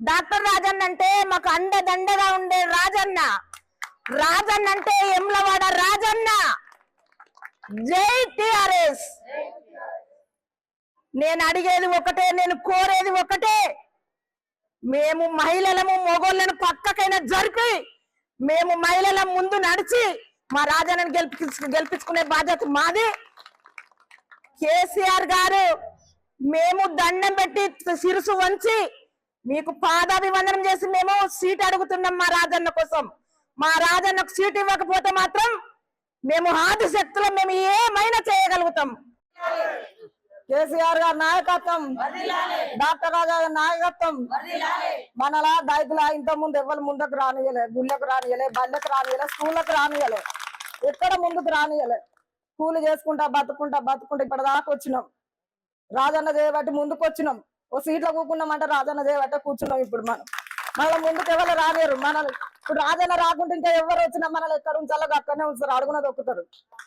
Doctor Rajanna అంటే మాకు అండదండగా ఉండే రాజన్న. రాజన్న అంటే ఎమ్లవాడ రాజన్న. జై టిఆర్ఎస్. నేను అడిగేది ఒకటే నేను కోరేది ఒకటే. మేము మహిళలము మొగోళ్ళను పక్కకైనా జరిపి మేము మహిళల ముందు నడిచి మా రాజాను గెలిపి గెలిపించుకునే బాధ్యత మాది. కేసీఆర్ గారు మేము దండం పెట్టి శిరసు వంచి మీకు పాదాభివందనం చేసి మేము సీట్ అడుగుతున్నాం మా రాజన్న కోసం. మా రాజన్నకు సీట్ ఇవ్వకపోతే మాత్రం మేము ఆది శక్తులు మేము ఏమైనా చేయగలుగుతాం. కేసీఆర్ గారి నాయకత్వం డాక్టర్ రాజా గారి నాయకత్వం మనలా దళితులా ఇంత ముందు ఎవరు ముందుకు రానియలే గుళ్ళకు రానియలే బళ్ళకు రానియలే స్కూళ్ళకు రానియలే ఎక్కడ ముందుకు రానియలే. కూలి చేసుకుంటా బతుకుంటా బతుకుంటా ఇప్పటిదాకా దాకా వచ్చినాం. రాజన్న చేయబట్టి ముందుకు వచ్చినాం. ఓ సీట్లో కూకున్నామంటే రాజన్న దేవట కూర్చున్నాం ఇప్పుడు మనం. మళ్ళీ ముందుకు ఎవరు రాలేరు? మన ఇప్పుడు రాజన్న రాకుంటే ఇంకా ఎవరు వచ్చినా మనల్ని ఎక్కడ ఉంచాలో అక్కడనే ఉంచుతారు అడుగున దొక్కుతారు.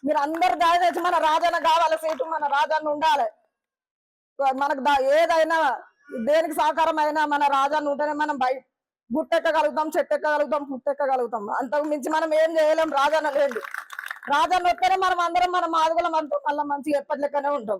మీరు అందరు దయచేసి మన రాజన్న కావాలి సీటు మన రాజన్న ఉండాలి. మనకు ఏదైనా దేనికి సహకారం అయినా మన రాజన్న ఉంటేనే మనం బయట గుట్టెక్కగలుగుతాం చెట్టు ఎక్కగలుగుతాం పుట్టెక్కగలుగుతాం. అంతకు మించి మనం ఏం చేయలేం రాజన్న లేండి. రాజన్న వస్తేనే మనం అందరం మన మాదుగులం అంతా మళ్ళీ మంచిగా ఎప్పటి లెక్కనే ఉంటాం.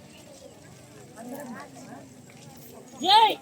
ஜெய்